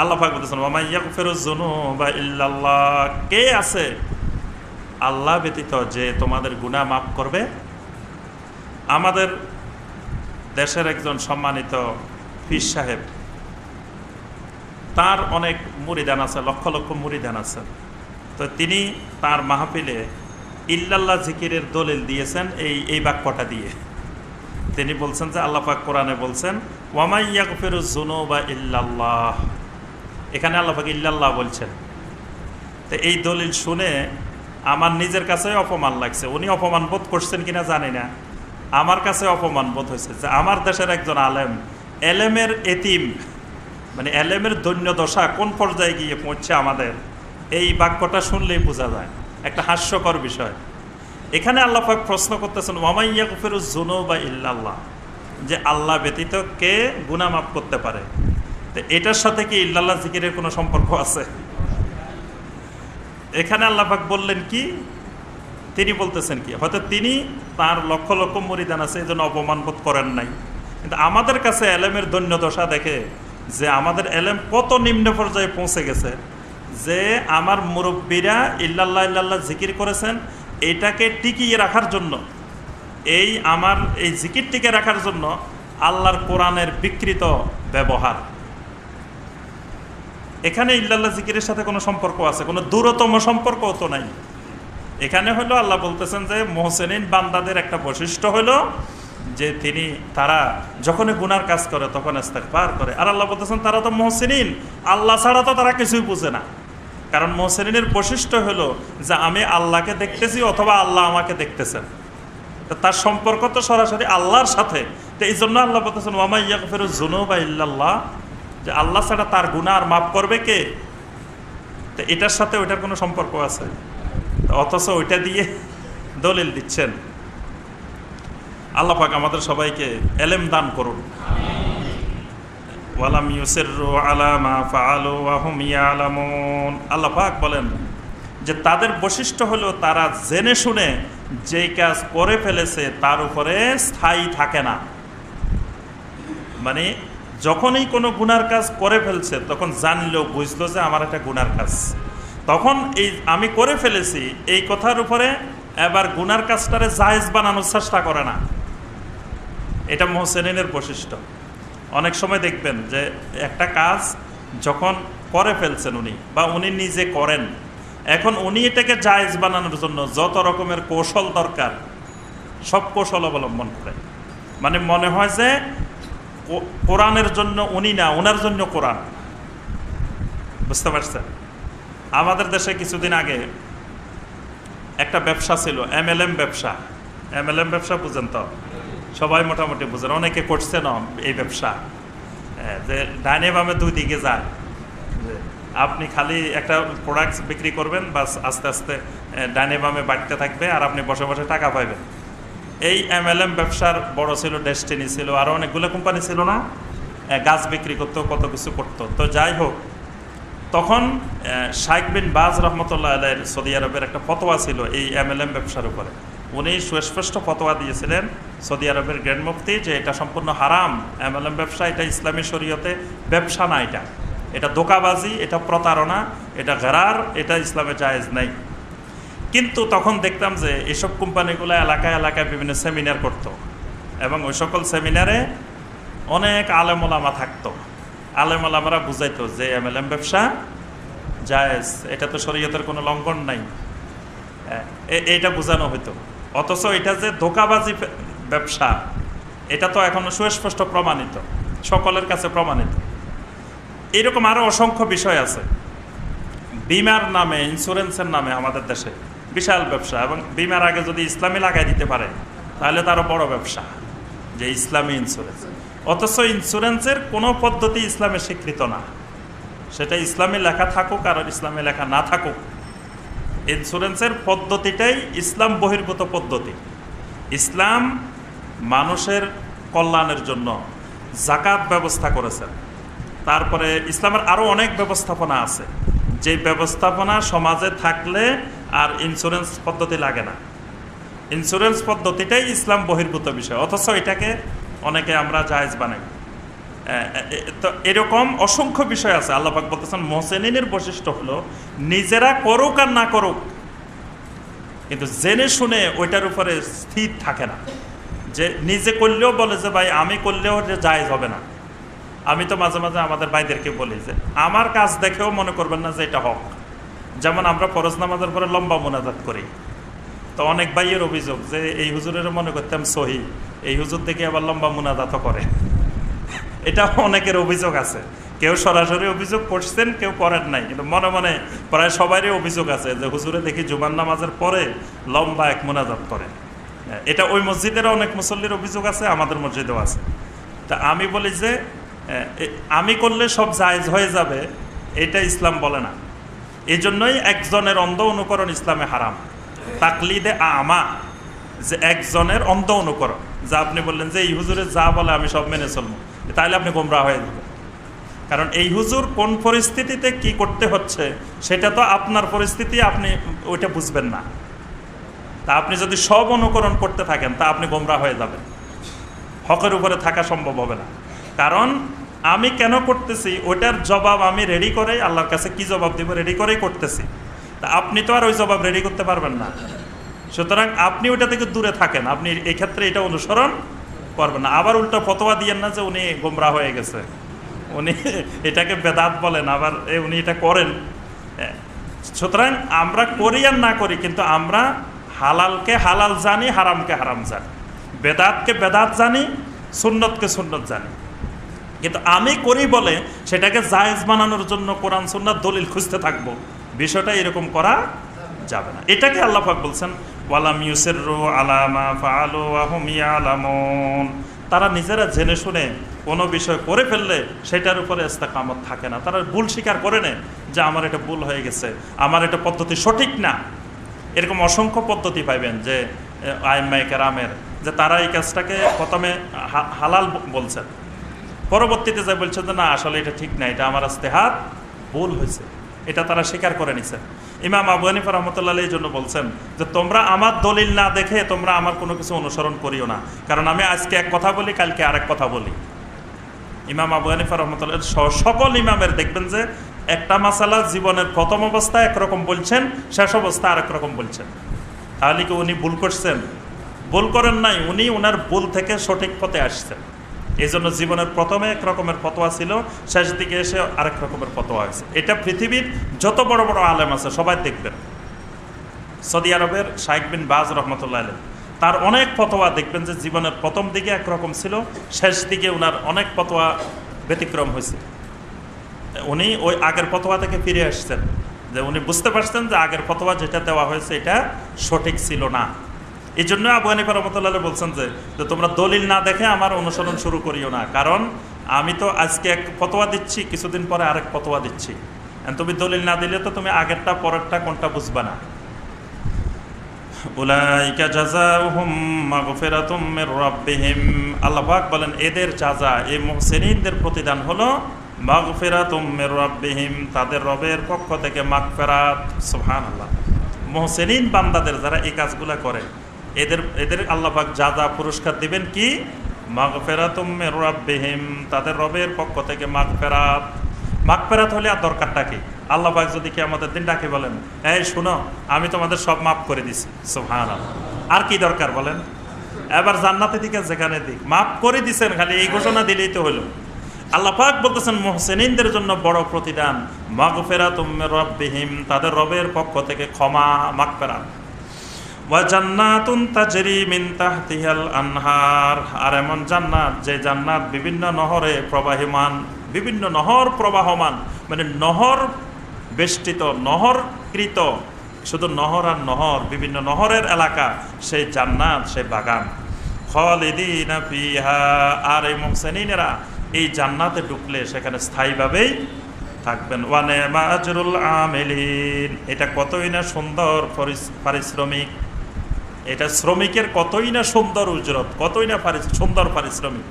আল্লাহ পাক বলতেছেন ওমাইয়া ফেরুজনু বা ইল্লাল্লাহ কে আছে আল্লাহ ব্যতীত যে তোমাদের গুনাহ মাফ করবে? আমাদের দেশের একজন সম্মানিত ফির সাহেব, তার অনেক মুরিদান আছে, লক্ষ লক্ষ মুরিদান আছে। তো তিনি তার মাহফিলে ইল্লাল্লাহ জিকিরের দলিল দিয়েছেন এই এই বাক্যটা দিয়ে। তিনি বলছেন যে, আল্লাহ পাক কোরআনে বলছেন ওয়ামাইয়া ফেরু জুনু বা ইল্লাল্লাহ এখানে আল্লাহ পাক ইল্লাল্লাহ বলছেন। তো এই দলিল শুনে আমার নিজের কাছে অপমান লাগছে। উনি অপমান বোধ করছেন কিনা জানি না। আমার কাছে অপমান বোধ হয়েছে যে আমার দেশের একজন আলেম, এলেমের এতিম মানে এলেমের দৈন্য দশা কোন পর্যায়ে গিয়ে পৌঁছছে আমাদের? এই বাক্যটা শুনলেই বোঝা যায়। একটা হাস্যকর বিষয়। এখানে আল্লাহ পাক প্রশ্ন করতেছেন ওয়ামাইয়া কুফেরু জুনো বা ইল্লাল্লাহ? যে আল্লাহ ব্যতীত কে গুনাহ মাফ করতে পারে? তো এটার সাথে কি ইল্লাল্লাহ জিকিরের কোনো সম্পর্ক আছে? এখানে আল্লাহ পাক বললেন কি? তিনি বলতেছেন কি? হয়তো তিনি তার লক্ষ লক্ষ মরিদান আছে এই জন্য অপমান বোধ করেন নাই। কিন্তু আমাদের কাছে এলেমের দৈন্য দশা দেখে যে আমাদের এলেম কত নিম্ন পর্যায়ে পৌঁছে গেছে, যে আমার মুরব্বীরা ইল্লাল্লাহ ইল্লাল্লাহ জিকির করেছেন, এটাকে টিকিয়ে রাখার জন্য, এই আমার, এই জিকির টিকে রাখার জন্য আল্লাহর কোরআনের বিকৃত ব্যবহার। এখানে ইল্লাল্লাহ জিকিরের সাথে কোনো সম্পর্ক আছে? কোনো দূরতম সম্পর্ক তো নাই। এখানে হলো আল্লাহ বলতেছেন যে, মোহসেনিন বান্দাদের একটা বৈশিষ্ট্য হলো যে, তিনি, তারা যখনই গুনার কাজ করে তখন পার করে। আর আল্লাহ বলতেছেন, তারা তো মোহসেনিন। আল্লাহ ছাড়া তো তারা কিছুই বুঝে না। কারণ মোহসেনিনের বৈশিষ্ট্য হলো যে, আমি আল্লাহকে দেখতেছি অথবা আল্লাহ আমাকে দেখতেছেন। তার সম্পর্ক তো সরাসরি আল্লাহর সাথে। তো এই জন্য আল্লাহ বলতেছেন ওয়ামাইয়া জুনু বা ইল্লাল্লাহ যে আল্লাহ ছাড়া তার গুণা আর মাফ করবে কে? তো এটার সাথে ওইটার কোনো সম্পর্ক আছে? অথচ ওইটা দিয়ে দলিল দিচ্ছেন। আল্লাহ আমাদের সবাইকে এলেম দান করুন। ওয়ালাম বলেন যে তাদের বৈশিষ্ট্য হলো তারা জেনে শুনে যেই কাজ করে ফেলেছে তার উপরে স্থায়ী থাকে না। মানে যখনই কোনো গুনার কাজ করে ফেলছে, তখন জানলো, বুঝলো যে আমার একটা গুনার কাজ। তখন এই আমি করে ফেলেছি, এই কথার উপরে এবার গুনার কাজটারে জায়েজ বানানোর চেষ্টা করে না। এটা মোহসেনের বৈশিষ্ট্য। অনেক সময় দেখবেন যে একটা কাজ যখন করে ফেলছেন উনি বা উনি নিজে করেন, এখন উনি এটাকে জায়েজ বানানোর জন্য যত রকমের কৌশল দরকার, সব কৌশল অবলম্বন করে। মানে মনে হয় যে কোরআনের জন্য উনি না ওনার জন্য কোরআন। বুঝতে পারছেন? আমাদের দেশে কিছুদিন আগে একটা ব্যবসা ছিল, এমএলএম ব্যবসা। এমএলএম ব্যবসা বুঝেন তো? সবাই মোটামুটি বুঝেন, অনেকে করছে না এই ব্যবসা। যে ডাইনে বামে দুই দিকে যায়। আপনি খালি একটা প্রোডাক্ট বিক্রি করবেন, বাস আস্তে আস্তে ডাইনে বামে বাড়তে থাকবে আর আপনি বসে বসে টাকা পাইবেন। এই এমএলএম ব্যবসার বড় ছিল ডেস্টিনি ছিল আরও অনেকগুলো কোম্পানি ছিল না? গাছ বিক্রি করতো, কত কিছু করতো। তো যাই হোক, তখন শাইক বিন বাজ রহমতুল্লাহ আলের সৌদি আরবের একটা ফতোয়া ছিল এই এমএলএম ব্যবসার উপরে। উনি সুস্পষ্ট ফতোয়া দিয়েছিলেন সৌদি আরবের গ্র্যান্ড মুফতি যে এটা সম্পূর্ণ হারাম। এমএলএম ব্যবসা, এটা ইসলামী শরীয়তে ব্যবসা না এটা। এটা দোকাবাজি এটা প্রতারণা, এটা ঘেরার, এটা ইসলামে জায়েজ নাই। কিন্তু তখন দেখতাম যে এসব কোম্পানিগুলো এলাকায় এলাকায় বিভিন্ন সেমিনার করত এবং ওই সকল সেমিনারে অনেক আলেমোলামা থাকতো। আলেমোলামারা বুঝাইতো যে এম এল এম ব্যবসা জায়েজ, এটা তো শরীয়তের কোনো লঙ্ঘন নাই। এইটা বোঝানো হইতো। অথচ এটা যে ধোকাবাজি ব্যবসা, এটা তো এখনও সুস্পষ্ট প্রমাণিত, সকলের কাছে প্রমাণিত। এরকম আরও অসংখ্য বিষয় আছে। বিমার নামে ইন্স্যুরেন্সের নামে আমাদের দেশে। বিশাল ব্যবসা এবং বিমার আগে যদি ইসলামী লাগাই দিতে পারে, তাহলে তারও বড় ব্যবসা, যে ইসলামী ইন্স্যুরেন্স অথচ ইন্স্যুরেন্সের কোনো পদ্ধতি ইসলামে স্বীকৃত না। সেটা ইসলামে লেখা থাকুক আর ইসলামে লেখা না থাকুক। ইন্স্যুরেন্সের পদ্ধতিটাই ইসলাম বহির্ভূত পদ্ধতি। ইসলাম মানুষের কল্যাণের জন্য জাকাত ব্যবস্থা করেছেন। তারপরে ইসলামের আরও অনেক ব্যবস্থাপনা আছে। যে ব্যবস্থাপনা সমাজে থাকলে আর ইন্স্যুরেন্স পদ্ধতি লাগে না। ইন্স্যুরেন্স পদ্ধতিটাই ইসলাম বহির্ভূত বিষয়, অথচ এটাকে অনেকে আমরা জায়েজ বানাই। তো এরকম অসংখ্য বিষয় আছে আল্লাহাক বলতেছেন, মোহসেনিনের বৈশিষ্ট্য হলো, নিজেরা করুক আর না করুক, কিন্তু জেনে শুনে ওইটার উপরে স্থির থাকে না। যে নিজে করলেও বলে যে, ভাই, আমি করলেও যে জায়জ হবে না। আমি তো মাঝে মাঝে আমাদের ভাইদেরকে বলি যে, আমার কাজ দেখেও মনে করবেন না যে এটা হক। যেমন আমরা ফরজ নামাজের পরে লম্বা মোনাজাত করি। তো অনেক ভাইয়ের অভিযোগ যে, এই হুজুরের মনে করতাম সহি, এই হুজুর দেখে আবার লম্বা মোনাজাতও করে। এটা অনেকের অভিযোগ আছে। কেউ সরাসরি অভিযোগ করছেন, কেউ করেন নাই। কিন্তু মনে মনে প্রায় সবারই অভিযোগ আছে যে, হুজুরে দেখি জুমান নামাজের পরে লম্বা এক মোনাজাত করে। এটা ওই মসজিদের অনেক মুসল্লির অভিযোগ আছে, আমাদের মসজিদেও আছে। তা আমি বলি যে আমি করলে সব জায়জ হয়ে যাবে, এটা ইসলাম বলে না। এই জন্যই একজনের অন্ধ অনুকরণ ইসলামে হারাম। তাকলিদে আমা, যে একজনের অন্ধ অনুকরণ। যা আপনি বললেন যে, এই হুজুরে যা বলে আমি সব মেনে চলবো। তাহলে আপনি গোমরা হয়ে যাবেন। কারণ এই হুজুর কোন পরিস্থিতিতে কি করতে হচ্ছে, সেটা তো আপনার পরিস্থিতি, আপনি ওইটা বুঝবেন না। তা আপনি যদি সব অনুকরণ করতে থাকেন, তা আপনি গোমরা হয়ে যাবেন। হকের উপরে থাকা সম্ভব হবে না। কারণ আমি কেন করতেছি? ওইটার জবাব আমি রেডি করে আল্লাহর কাছে কি জবাব দিব? রেডি করেই করতেছি। তা আপনি তো আর ওই জবাব রেডি করতে পারবেন না। সুতরাং আপনি ওইটা থেকে দূরে থাকেন। আপনি এই ক্ষেত্রে এটা অনুসরণ করবেন না। আবার উল্টো ফতোয়া দিয়েন না যে উনি গোমরা হয়ে গেছে। উনি এটাকে বেদাত বলেন, আবার উনি এটা করেন। সুতরাং আমরা করি আর না করি, কিন্তু আমরা হালালকে হালাল জানি, হারামকে হারাম জানি। বেদাতকে বেদাত জানি, সুন্নতকে সুন্নত জানি। কিন্তু আমি করি বলে সেটাকে জায়েজ বানানোর জন্য কোরআন, সুন্নাত দলিল খুঁজতে থাকব। বিষয়টা এরকম করা যাবে না। এটাকে আল্লাহাক বলছেন, ওয়ালাম ইউসের আলামা ফালু আহমিয়া আলামন তারা নিজেরা জেনে শুনে কোনো বিষয় করে ফেললে সেটার উপরে কামত থাকে না। তারা ভুল স্বীকার করে নেয় যে আমার এটা ভুল হয়ে গেছে, আমার এটা পদ্ধতি সঠিক না। এরকম অসংখ্য পদ্ধতি পাইবেন যে আইমাইকার আমের যে তারা এই কাজটাকে প্রথমে হালাল বলছেন। পরবর্তীতে যে বলছেন যে, না, আসলে এটা ঠিক না, এটা আমার আস্তে হাত ভুল হয়েছে। এটা তারা স্বীকার করে নিছে। ইমাম আবু হানিফা রহমতুল্লাহ এই জন্য বলছেন যে, তোমরা আমার দলিল না দেখে তোমরা আমার কোনো কিছু অনুসরণ করিও না। কারণ আমি আজকে এক কথা বলি, কালকে আরেক কথা বলি। ইমাম আবু হানিফা রহমতুল্লাহ সকল ইমামের দেখবেন যে, একটা মাসালা জীবনের প্রথম অবস্থা একরকম বলছেন, শেষ অবস্থা আরেক রকম বলছেন। তাহলে কি উনি ভুল করছেন? ভুল করেন নাই, উনি ওনার ভুল থেকে সঠিক পথে আসছেন। এই জন্য জীবনের প্রথমে এক রকমের ফতোয়া ছিল, শেষ দিকে এসে আরেক রকমের ফতোয়া হয়েছে। এটা পৃথিবীর যত বড় বড় আলেম আছে, সবাই দেখবেন। সৌদি আরবের শাইক বিন বাজ রহমতুল্লাহ আলম তার অনেক ফতোয়া দেখবেন যে জীবনের প্রথম দিকে একরকম ছিল, শেষ দিকে ওনার অনেক ফতোয়া ব্যতিক্রম হয়েছে। উনি ওই আগের ফতোয়া থেকে ফিরে আসছেন, যে উনি বুঝতে পারছেন যে আগের ফতোয়া যেটা দেওয়া হয়েছে, এটা সঠিক ছিল না। এই জন্য আবু হানিফা রহমতুল্লাহ বলছেন যে তোমরা দলিল না দেখে আমার অনুসরণ শুরু করিও না। কারণ আমি তো আজকে এক ফতোয়া দিচ্ছি, কিছুদিন পরে আরেক ফতোয়া দিচ্ছি। তুমি দলিল না দিলে তো তুমি আগেরটা, পরেরটা কোনটা বুঝবা না। উলাইকা জাযাউহুম মাগফিরাতুম মির রাব্বিহিম। আল্লাহ পাক বলেন, এদের জাযা, এই মুহসিনিনদের প্রতিদান হলো মাগফিরাতুম মির রাব্বিহিম, তাদের রবের পক্ষ থেকে মাগফিরাত। সুবহানাল্লাহ। মুহসিনিন বান্দাদের যারা এই কাজগুলা করে এদের এদের আল্লাহাক যা যা পুরস্কার দিবেন কি? মাঘ ফেরাতুম রাব্বিহিম, তাদের রবের পক্ষ থেকে মাঘ ফেরাত মাঘ ফেরাত হলে আর দরকারটা কি? আল্লাহাক যদি কি আমাদের দিন ডাকে বলেন, এই, শুনো, আমি তোমাদের সব মাফ করে দিছি। সোহান আর কি দরকার বলেন? এবার জান্নাতের দিকে, যেখানে দিক। মাফ করে দিছেন, খালি এই ঘোষণা দিলেই তো হলো। আল্লাহ পাক বলতেছেন, মোহসেনিনদের জন্য বড় প্রতিদান মাঘ ফেরাত রব্বিহিম, তাদের রবের পক্ষ থেকে ক্ষমা মাঘ ফেরাত ওয়াজান্নাতুন তাজরি মিন তাহতিহাল আনহার। আর এমন জান্নাত যে জান্নাত বিভিন্ন নহরে প্রবাহমান, বিভিন্ন নহর প্রবাহমান মানে নহর বেষ্টিত, নহরকৃত, শুধু নহর আর নহর, বিভিন্ন নহরের এলাকা, সেই জান্নাত, সেই বাগান। খলিদিনা ফিহা। আর এই মুহসিনিনেরা এই জান্নাতে ঢুকলে সেখানে স্থায়ীভাবেই থাকবেন। ওয়ানে মাজরুল আমেলিন। এটা কতই না সুন্দর পারিশ্রমিক। এটা শ্রমিকের কতই না সুন্দর উজরত কতই না সুন্দর পারিশ্রমিক।